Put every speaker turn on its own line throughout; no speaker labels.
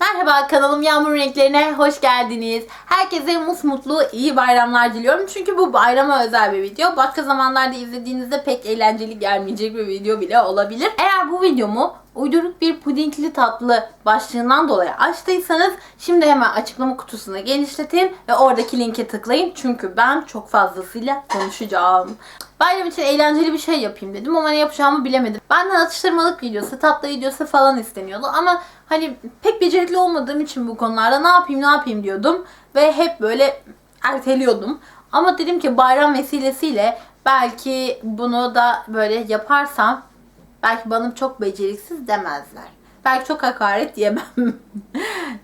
Merhaba kanalım Yağmur Renklerine hoş geldiniz. Herkese musmutlu iyi bayramlar diliyorum. Çünkü bu bayrama özel bir video. Başka zamanlarda izlediğinizde pek eğlenceli gelmeyecek bir video bile olabilir. Eğer bu videomu uyduruk bir pudingli tatlı başlığından dolayı açtıysanız şimdi hemen açıklama kutusuna genişletin ve oradaki linke tıklayın. Çünkü ben çok fazlasıyla konuşacağım. Bayram için eğlenceli bir şey yapayım dedim ama ne yapacağımı bilemedim. Benden atıştırmalık videosu, tatlı videosu falan isteniyordu ama hani pek becerikli olmadığım için bu konularda ne yapayım ne yapayım diyordum ve hep böyle erteliyordum. Ama dedim ki bayram vesilesiyle belki bunu da böyle yaparsam belki bana çok beceriksiz demezler. Belki çok hakaret yemem.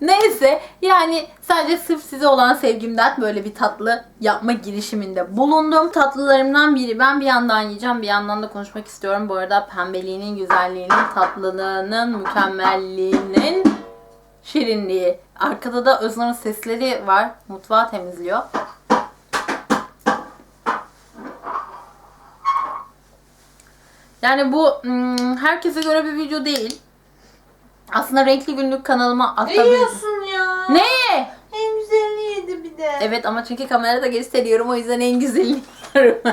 Neyse yani sadece sırf size olan sevgimden böyle bir tatlı yapma girişiminde bulundum. Tatlılarımdan biri ben bir yandan yiyeceğim bir yandan da konuşmak istiyorum. Bu arada pembeliğinin, güzelliğinin, tatlılığının, mükemmelliğinin şirinliği. Arkada da Öznur'un sesleri var. Mutfağı temizliyor. Yani bu hmm, herkese göre bir video değil. Aslında renkli günlük kanalıma
Ne
atabilirim.
yiyorsun ya?
Ne?
En güzelini yedi bir de.
Evet ama çünkü kamerada gösteriyorum o yüzden en güzelini yiyorum.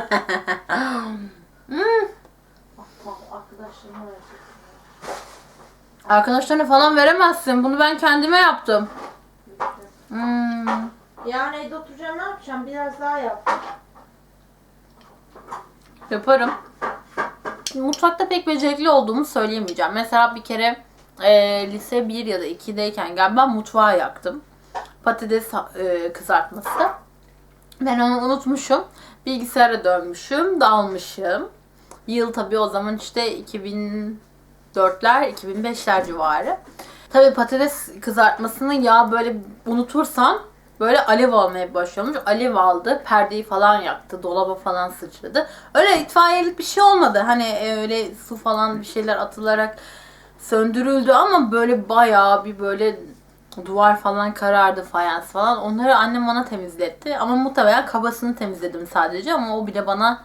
Hmm.
Verecektim.
Arkadaşlarına falan veremezsin. Bunu ben kendime yaptım. Hmm.
Yani evde oturacağım ne yapacağım? Biraz daha yap.
Yaparım. Mutfakta pek becerikli olduğumu söyleyemeyeceğim. Mesela bir kere e, lise 1 ya da 2'deyken galiba mutfağı yaktım. Patates e, kızartması. Ben onu unutmuşum. Bilgisayara dönmüşüm, dalmışım. Yıl tabii o zaman işte 2004'ler, 2005'ler civarı. Tabii patates kızartmasını ya böyle unutursan böyle alev almaya başlıyormuş. Alev aldı, perdeyi falan yaktı, dolaba falan sıçradı. Öyle itfaiyelik bir şey olmadı. Hani e, öyle su falan bir şeyler atılarak söndürüldü ama böyle bayağı bir böyle duvar falan karardı fayans falan. Onları annem bana temizletti. Ama muhtemelen kabasını temizledim sadece ama o bile bana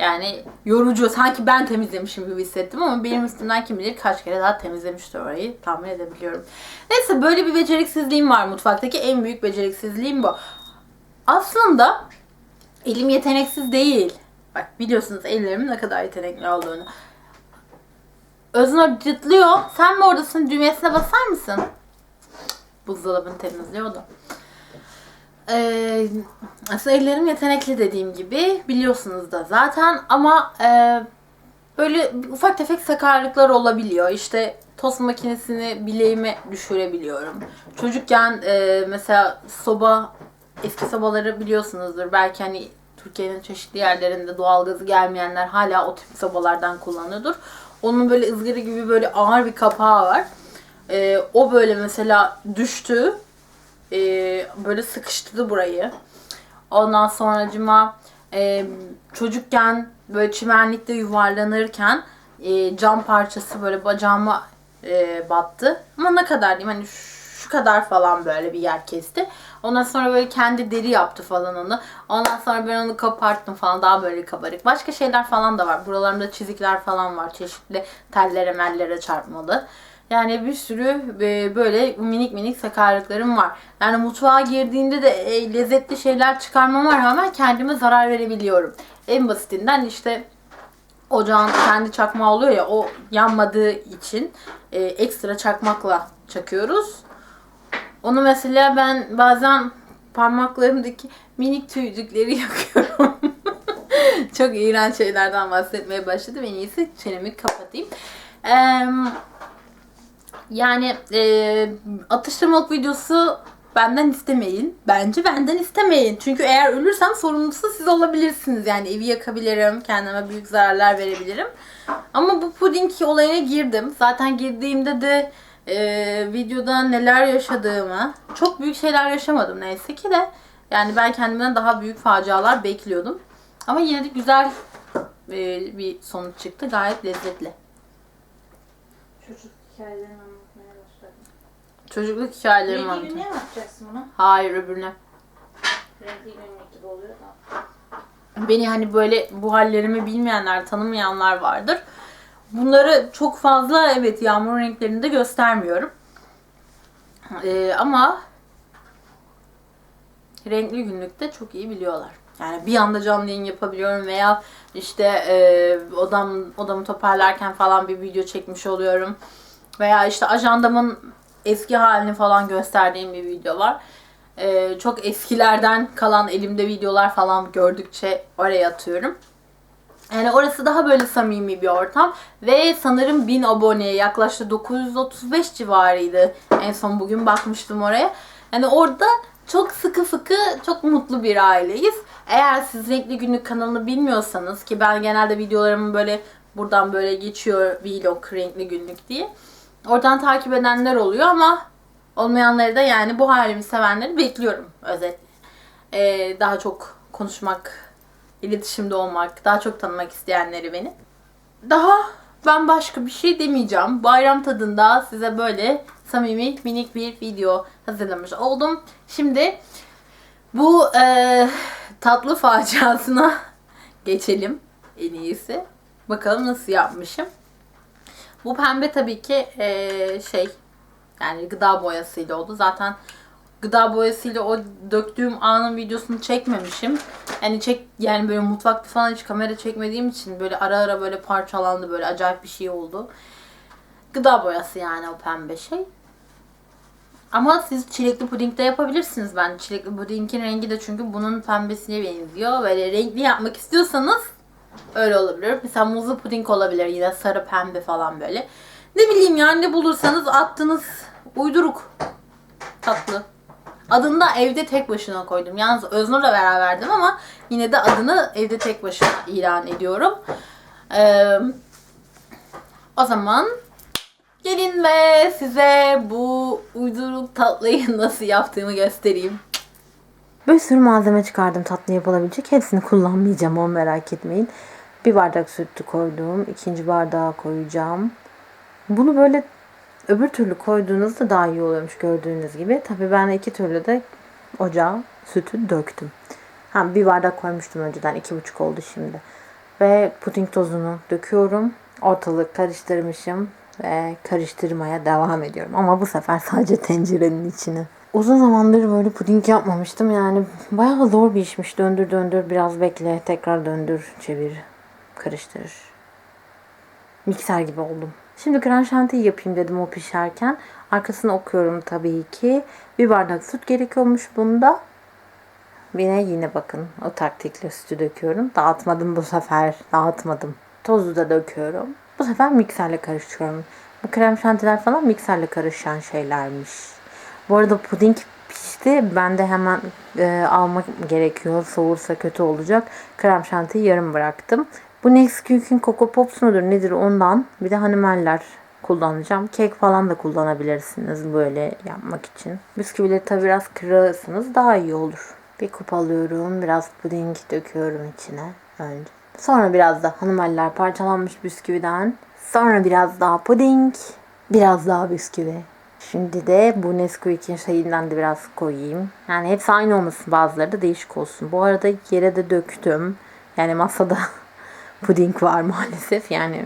yani yorucu. Sanki ben temizlemişim gibi hissettim ama benim üstümden kim bilir kaç kere daha temizlemiştir orayı tahmin edebiliyorum. Neyse böyle bir beceriksizliğim var mutfaktaki. En büyük beceriksizliğim bu. Aslında elim yeteneksiz değil. Bak biliyorsunuz ellerimin ne kadar yetenekli olduğunu. Öznur cıtlıyor. Sen mi oradasın? Düğmesine basar mısın? Buzdolabını temizliyordu. Aslında ellerim yetenekli dediğim gibi biliyorsunuz da zaten ama e, böyle ufak tefek sakarlıklar olabiliyor. İşte tost makinesini bileğime düşürebiliyorum. Çocukken e, mesela soba eski sobaları biliyorsunuzdur. Belki hani Türkiye'nin çeşitli yerlerinde doğalgazı gelmeyenler hala o tip sobalardan kullanıyordur. Onun böyle ızgara gibi böyle ağır bir kapağı var. E, o böyle mesela düştü. E, böyle sıkıştırdı burayı. Ondan sonracıma e, çocukken böyle çimenlikte yuvarlanırken e, cam parçası böyle bacağıma e, battı. Ama ne kadar diyeyim hani şu kadar falan böyle bir yer kesti. Ondan sonra böyle kendi deri yaptı falan onu. Ondan sonra ben onu koparttım falan daha böyle kabarık. Başka şeyler falan da var. Buralarımda çizikler falan var. Çeşitli tellere mellere çarpmalı. Yani bir sürü e, böyle minik minik sakarlıklarım var. Yani mutfağa girdiğimde de e, lezzetli şeyler çıkarmama rağmen kendime zarar verebiliyorum. En basitinden işte ocağın kendi çakmağı oluyor ya o yanmadığı için e, ekstra çakmakla çakıyoruz. Onu mesela ben bazen parmaklarımdaki minik tüycükleri yakıyorum. Çok iğrenç şeylerden bahsetmeye başladım. En iyisi çenemi kapatayım. Eee yani e, atıştırmalık videosu benden istemeyin. Bence benden istemeyin. Çünkü eğer ölürsem sorumlusu siz olabilirsiniz. Yani evi yakabilirim. Kendime büyük zararlar verebilirim. Ama bu puding olayına girdim. Zaten girdiğimde de e, videoda neler yaşadığımı çok büyük şeyler yaşamadım neyse ki de. Yani ben kendimden daha büyük facialar bekliyordum. Ama yine de güzel e, bir sonuç çıktı. Gayet lezzetli.
Çocuk hikayelerini anlatmaya başladım.
Çocukluk hikayelerimi
Renkli
anlatayım.
günlüğe mi yapacaksın bunu?
Hayır öbürüne.
Renkli günlük gibi oluyor da.
beni hani böyle bu hallerimi bilmeyenler, tanımayanlar vardır. Bunları çok fazla evet yağmur renklerinde göstermiyorum. Ee, ama renkli günlükte çok iyi biliyorlar. Yani bir anda canlı yayın yapabiliyorum veya işte e, odam odamı toparlarken falan bir video çekmiş oluyorum. Veya işte ajandamın eski halini falan gösterdiğim bir video var. E, çok eskilerden kalan elimde videolar falan gördükçe oraya atıyorum. Yani orası daha böyle samimi bir ortam. Ve sanırım 1000 aboneye yaklaştı 935 civarıydı. En son bugün bakmıştım oraya. Yani orada çok sıkı fıkı, çok mutlu bir aileyiz. Eğer siz Renkli Günlük kanalını bilmiyorsanız ki ben genelde videolarımı böyle buradan böyle geçiyor vlog Renkli Günlük diye. Oradan takip edenler oluyor ama olmayanları da yani bu halimi sevenleri bekliyorum özetle. Ee, daha çok konuşmak, iletişimde olmak, daha çok tanımak isteyenleri beni. Daha ben başka bir şey demeyeceğim. Bayram tadında size böyle samimi minik bir video hazırlamış oldum. Şimdi bu e, tatlı faciasına geçelim en iyisi. Bakalım nasıl yapmışım. Bu pembe tabii ki e, şey yani gıda boyasıyla oldu. Zaten gıda boyasıyla o döktüğüm anın videosunu çekmemişim. Yani çek yani böyle mutfakta falan hiç kamera çekmediğim için böyle ara ara böyle parçalandı böyle acayip bir şey oldu. Gıda boyası yani o pembe şey. Ama siz çilekli puding de yapabilirsiniz ben. Çilekli pudingin rengi de çünkü bunun pembesine benziyor. Böyle renkli yapmak istiyorsanız öyle olabilir. Mesela muzlu puding olabilir yine sarı pembe falan böyle. Ne bileyim yani ne bulursanız attınız uyduruk tatlı. Adını da evde tek başına koydum. Yalnız Öznur'la beraberdim ama yine de adını evde tek başına ilan ediyorum. Ee, o zaman gelin ve size bu uyduruk tatlıyı nasıl yaptığımı göstereyim.
Bir sürü malzeme çıkardım tatlı yapılabilecek. Hepsini kullanmayacağım onu merak etmeyin. Bir bardak sütü koydum. ikinci bardağı koyacağım. Bunu böyle öbür türlü koyduğunuzda daha iyi oluyormuş gördüğünüz gibi. Tabii ben iki türlü de ocağa sütü döktüm. Ha, bir bardak koymuştum önceden. iki buçuk oldu şimdi. Ve puding tozunu döküyorum. Ortalık karıştırmışım ve karıştırmaya devam ediyorum. Ama bu sefer sadece tencerenin içine. Uzun zamandır böyle puding yapmamıştım. Yani bayağı zor bir işmiş. Döndür döndür biraz bekle. Tekrar döndür çevir. Karıştır. Mikser gibi oldum. Şimdi krem şantiyi yapayım dedim o pişerken. Arkasını okuyorum tabii ki. Bir bardak süt gerekiyormuş bunda. Yine yine bakın o taktikle sütü döküyorum. Dağıtmadım bu sefer. Dağıtmadım. Tozu da döküyorum. Bu sefer mikserle karıştırıyorum. Bu krem şantiler falan mikserle karışan şeylermiş. Bu arada puding pişti. Ben de hemen e, almak gerekiyor. Soğursa kötü olacak. Krem şantiyi yarım bıraktım. Bu Nesquik'in Coco Pops mudur nedir ondan. Bir de Hanimeller kullanacağım. Kek falan da kullanabilirsiniz böyle yapmak için. Bisküvileri tabi biraz kırarsanız daha iyi olur. Bir kup alıyorum. Biraz puding döküyorum içine önce. Sonra biraz da Hanimeller parçalanmış bisküviden. Sonra biraz daha puding. Biraz daha bisküvi. Şimdi de bu Nesquik'in şeyinden de biraz koyayım. Yani hepsi aynı olmasın bazıları da değişik olsun. Bu arada yere de döktüm. Yani masada puding var maalesef. Yani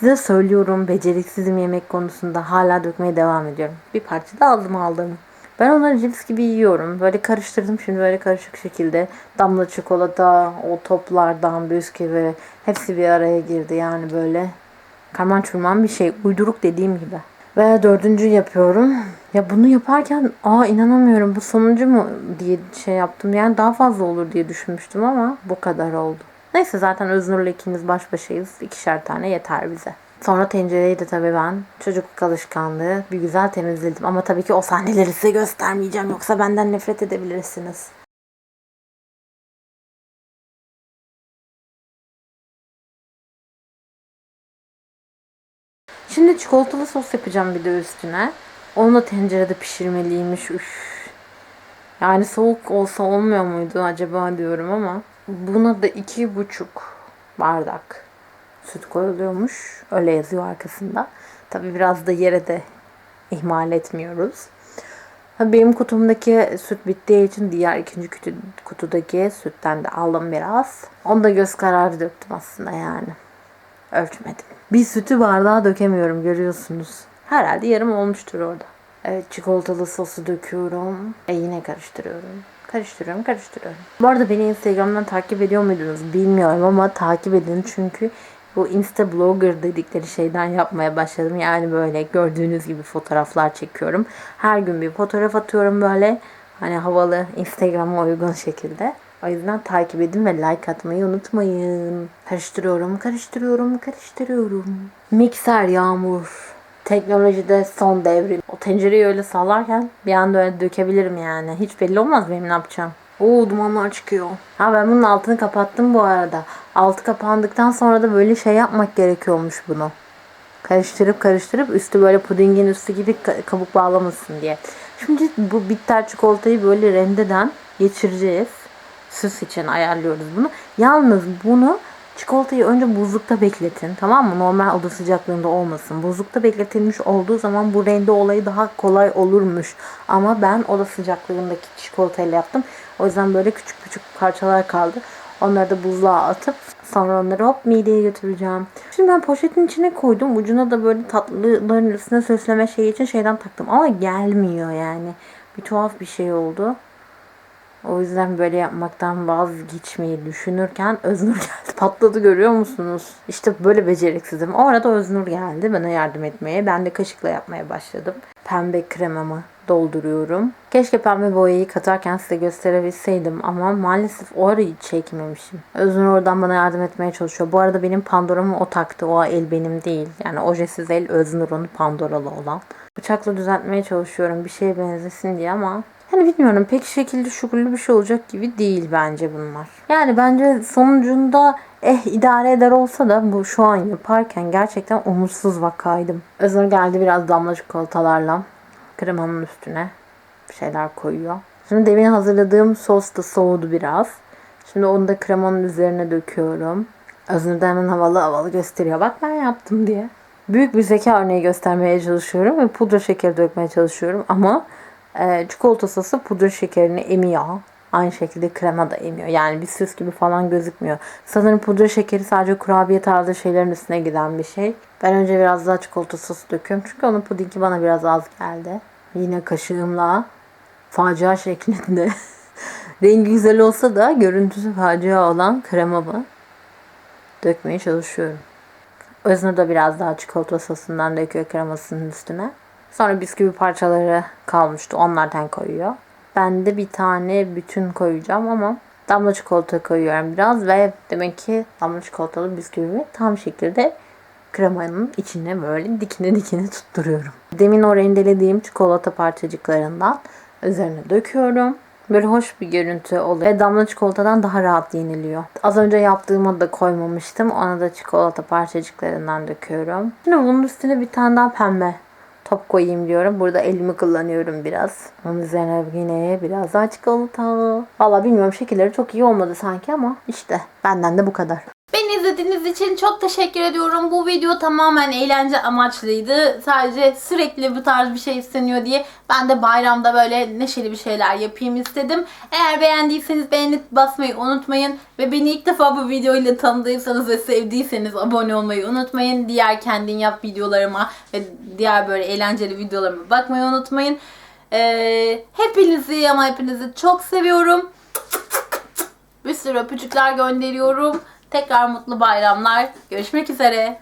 size söylüyorum beceriksizim yemek konusunda hala dökmeye devam ediyorum. Bir parça da aldım aldım. Ben onları cips gibi yiyorum. Böyle karıştırdım şimdi böyle karışık şekilde. Damla çikolata, o toplardan bisküvi hepsi bir araya girdi yani böyle. Karman çurman bir şey. Uyduruk dediğim gibi. Ve dördüncü yapıyorum. Ya bunu yaparken aa inanamıyorum bu sonuncu mu diye şey yaptım. Yani daha fazla olur diye düşünmüştüm ama bu kadar oldu. Neyse zaten Öznur'la ikimiz baş başayız. İkişer tane yeter bize. Sonra tencereyi de tabii ben çocukluk alışkanlığı bir güzel temizledim. Ama tabii ki o sahneleri size göstermeyeceğim. Yoksa benden nefret edebilirsiniz. Şimdi çikolatalı sos yapacağım bir de üstüne. Onu da tencerede pişirmeliymiş. Üf. Yani soğuk olsa olmuyor muydu acaba diyorum ama. Buna da iki buçuk bardak süt koyuluyormuş. Öyle yazıyor arkasında. Tabi biraz da yere de ihmal etmiyoruz. Benim kutumdaki süt bittiği için diğer ikinci kutu, kutudaki sütten de aldım biraz. Onu da göz kararı döktüm aslında yani. Ölçmedim. Bir sütü bardağa dökemiyorum görüyorsunuz. Herhalde yarım olmuştur orada. Evet çikolatalı sosu döküyorum. E yine karıştırıyorum. Karıştırıyorum, karıştırıyorum. Bu arada beni Instagram'dan takip ediyor muydunuz bilmiyorum ama takip edin çünkü bu Insta blogger dedikleri şeyden yapmaya başladım. Yani böyle gördüğünüz gibi fotoğraflar çekiyorum. Her gün bir fotoğraf atıyorum böyle. Hani havalı Instagram'a uygun şekilde. O yüzden takip edin ve like atmayı unutmayın. Karıştırıyorum, karıştırıyorum, karıştırıyorum. Mikser yağmur. Teknolojide son devrim. O tencereyi öyle sallarken bir anda öyle dökebilirim yani. Hiç belli olmaz benim ne yapacağım. Oo dumanlar çıkıyor. Ha ben bunun altını kapattım bu arada. Altı kapandıktan sonra da böyle şey yapmak gerekiyormuş bunu. Karıştırıp karıştırıp üstü böyle pudingin üstü gibi ka- kabuk bağlamasın diye. Şimdi bu bitter çikolatayı böyle rendeden geçireceğiz. Süs için ayarlıyoruz bunu. Yalnız bunu çikolatayı önce buzlukta bekletin. Tamam mı? Normal oda sıcaklığında olmasın. Buzlukta bekletilmiş olduğu zaman bu rende olayı daha kolay olurmuş. Ama ben oda sıcaklığındaki çikolatayla yaptım. O yüzden böyle küçük küçük parçalar kaldı. Onları da buzluğa atıp sonra onları hop mideye götüreceğim. Şimdi ben poşetin içine koydum. Ucuna da böyle tatlıların üstüne süsleme şeyi için şeyden taktım. Ama gelmiyor yani. Bir tuhaf bir şey oldu. O yüzden böyle yapmaktan vazgeçmeyi düşünürken Öznur geldi. Patladı görüyor musunuz? İşte böyle beceriksizim. O arada Öznur geldi bana yardım etmeye. Ben de kaşıkla yapmaya başladım. Pembe kremamı dolduruyorum. Keşke pembe boyayı katarken size gösterebilseydim ama maalesef o arayı çekmemişim. Öznur oradan bana yardım etmeye çalışıyor. Bu arada benim Pandora'mı o taktı. O el benim değil. Yani ojesiz el Öznur'un Pandora'lı olan. Bıçakla düzeltmeye çalışıyorum bir şeye benzesin diye ama yani bilmiyorum pek şekilde şukurlu bir şey olacak gibi değil bence bunlar. Yani bence sonucunda eh idare eder olsa da bu şu an yaparken gerçekten umutsuz vakaydım. Öznur geldi biraz damla çikolatalarla kremanın üstüne bir şeyler koyuyor. Şimdi demin hazırladığım sos da soğudu biraz. Şimdi onu da kremanın üzerine döküyorum. Öznur da hemen havalı havalı gösteriyor. Bak ben yaptım diye. Büyük bir zeka örneği göstermeye çalışıyorum ve pudra şekeri dökmeye çalışıyorum ama e, çikolata sosu pudra şekerini emiyor. Aynı şekilde krema da emiyor. Yani bir süs gibi falan gözükmüyor. Sanırım pudra şekeri sadece kurabiye tarzı şeylerin üstüne giden bir şey. Ben önce biraz daha çikolata sosu döküyorum. Çünkü onun pudingi bana biraz az geldi. Yine kaşığımla facia şeklinde. Rengi güzel olsa da görüntüsü facia olan kremamı dökmeye çalışıyorum. Öznur da biraz daha çikolata sosundan döküyor kremasının üstüne. Sonra bisküvi parçaları kalmıştı. Onlardan koyuyor. Ben de bir tane bütün koyacağım ama damla çikolata koyuyorum biraz ve demek ki damla çikolatalı bisküvi tam şekilde kremanın içine böyle dikine dikine tutturuyorum. Demin o rendelediğim çikolata parçacıklarından üzerine döküyorum. Böyle hoş bir görüntü oluyor. Ve damla çikolatadan daha rahat yeniliyor. Az önce yaptığıma da koymamıştım. Ona da çikolata parçacıklarından döküyorum. Şimdi bunun üstüne bir tane daha pembe top koyayım diyorum. Burada elimi kullanıyorum biraz. Onun üzerine yine biraz daha çikolata. Valla bilmiyorum şekilleri çok iyi olmadı sanki ama işte benden de bu kadar.
İzlediğiniz için çok teşekkür ediyorum. Bu video tamamen eğlence amaçlıydı. Sadece sürekli bu tarz bir şey isteniyor diye ben de bayramda böyle neşeli bir şeyler yapayım istedim. Eğer beğendiyseniz beğeni basmayı unutmayın. Ve beni ilk defa bu videoyla tanıdıysanız ve sevdiyseniz abone olmayı unutmayın. Diğer kendin yap videolarıma ve diğer böyle eğlenceli videolarıma bakmayı unutmayın. Ee, hepinizi ama hepinizi çok seviyorum. Bir sürü öpücükler gönderiyorum. Tekrar mutlu bayramlar. Görüşmek üzere.